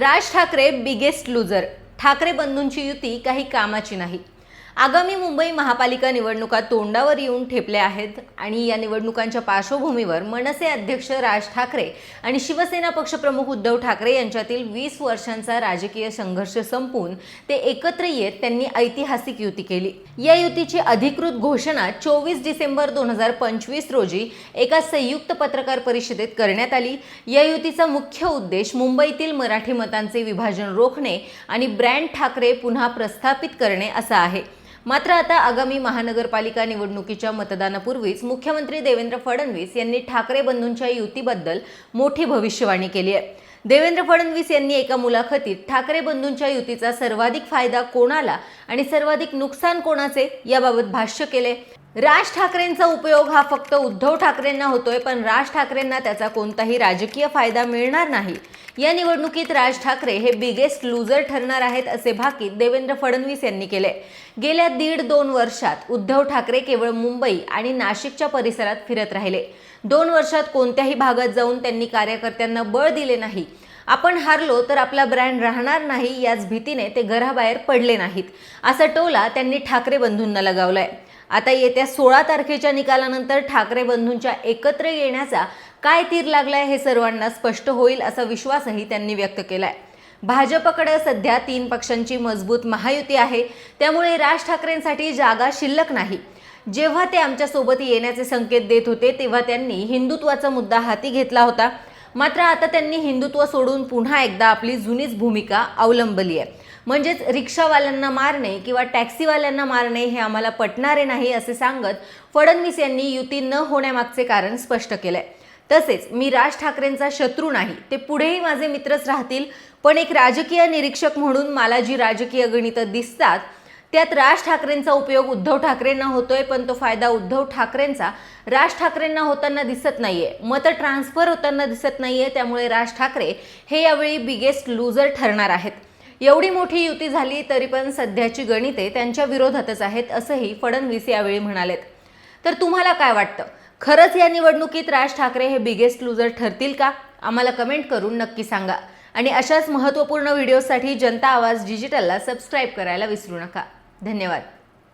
राज Thackeray biggest loser Thackeray बंधूंची युती काही कामाची नाही. आगामी मुंबई महापालिका निवडणुका तोंडावर येऊन ठेपल्या आहेत आणि या निवडणुकांच्या पार्श्वभूमीवर मनसे अध्यक्ष राज ठाकरे आणि शिवसेना पक्षप्रमुख उद्धव ठाकरे यांच्यातील वीस वर्षांचा राजकीय संघर्ष संपून ते एकत्र येत त्यांनी ऐतिहासिक युती केली. या युतीची अधिकृत घोषणा चोवीस डिसेंबर दोन हजार पंचवीस रोजी एका संयुक्त पत्रकार परिषदेत करण्यात आली. या युतीचा मुख्य उद्देश मुंबईतील मराठी मतांचे विभाजन रोखणे आणि ब्रँड ठाकरे पुन्हा प्रस्थापित करणे असा आहे. मात्र आता आगामी महानगरपालिका निवडणुकीच्या मतदानापूर्वीच मुख्यमंत्री देवेंद्र फडणवीस यांनी ठाकरे बंधूंच्या युतीबद्दल मोठी भविष्यवाणी केली आहे. देवेंद्र फडणवीस यांनी एका मुलाखतीत ठाकरे बंधूंच्या युतीचा सर्वाधिक फायदा कोणाला आणि सर्वाधिक नुकसान कोणाचे याबाबत भाष्य केले. राज ठाकरेंचा उपयोग हा फक्त उद्धव ठाकरेंना होतोय पण राज ठाकरेंना त्याचा कोणताही राजकीय फायदा मिळणार नाही. या निवडणुकीत राज ठाकरे हे बिगेस्ट लूजर ठरणार आहेत असे भाकीत देवेंद्र फडणवीस यांनी केले. गेल्या दीड दोन वर्षात उद्धव ठाकरे केवळ मुंबई आणि नाशिकच्या परिसरात फिरत राहिले. दोन वर्षात कोणत्याही भागात जाऊन त्यांनी कार्यकर्त्यांना बळ दिले नाही. आपण हारलो तर आपला ब्रँड राहणार नाही याच भीतीने ते घराबाहेर पडले नाहीत. असा टोला त्यांनी ठाकरे बंधूंना लगावलाय. आता येत्या सोळा तारखेच्या निकालानंतर ठाकरे बंधूंच्या एकत्र येण्याचा काय तीर लागलाय हे सर्वांना स्पष्ट होईल असा विश्वासही त्यांनी व्यक्त केलाय. भाजपकडे सध्या तीन पक्षांची मजबूत महायुती आहे. त्यामुळे राज ठाकरेंसाठी जागा शिल्लक नाही. जेव्हा ते आमच्यासोबत येण्याचे संकेत देत होते तेव्हा त्यांनी हिंदुत्वाचा मुद्दा हाती घेतला होता. मात्र आता त्यांनी हिंदुत्व सोडून पुन्हा एकदा आपली जुनीच भूमिका अवलंबली आहे. म्हणजेच रिक्षावाल्यांना मारणे किंवा टॅक्सीवाल्यांना मारणे हे आम्हाला पटणारे नाही असे सांगत फडणवीस यांनी युती न होण्यामागचे कारण स्पष्ट केलंय. तसेच मी राज ठाकरेंचा शत्रू नाही ते पुढेही माझे मित्रच राहतील पण एक राजकीय निरीक्षक म्हणून मला जी राजकीय गणितं दिसतात त्यात राज ठाकरेंचा उपयोग उद्धव ठाकरेंना होतोय पण तो फायदा उद्धव ठाकरेंचा. राज ठाकरेंना होताना दिसत नाहीये. मतं ट्रान्सफर होताना दिसत नाहीये त्यामुळे राज ठाकरे हे यावेळी बिगेस्ट लूजर ठरणार आहेत. एवढी मोठी युती झाली तरी पण सध्याची गणिते त्यांच्या विरोधातच आहेत असंही फडणवीस यावेळी म्हणालेत. तर तुम्हाला काय वाटतं? खरंच या निवडणुकीत राज ठाकरे हे बिगेस्ट लूजर ठरतील का? आम्हाला कमेंट करून नक्की सांगा. आणि अशाच महत्त्वपूर्ण व्हिडिओसाठी जनता आवाज डिजिटलला सबस्क्राईब करायला विसरू नका. धन्यवाद.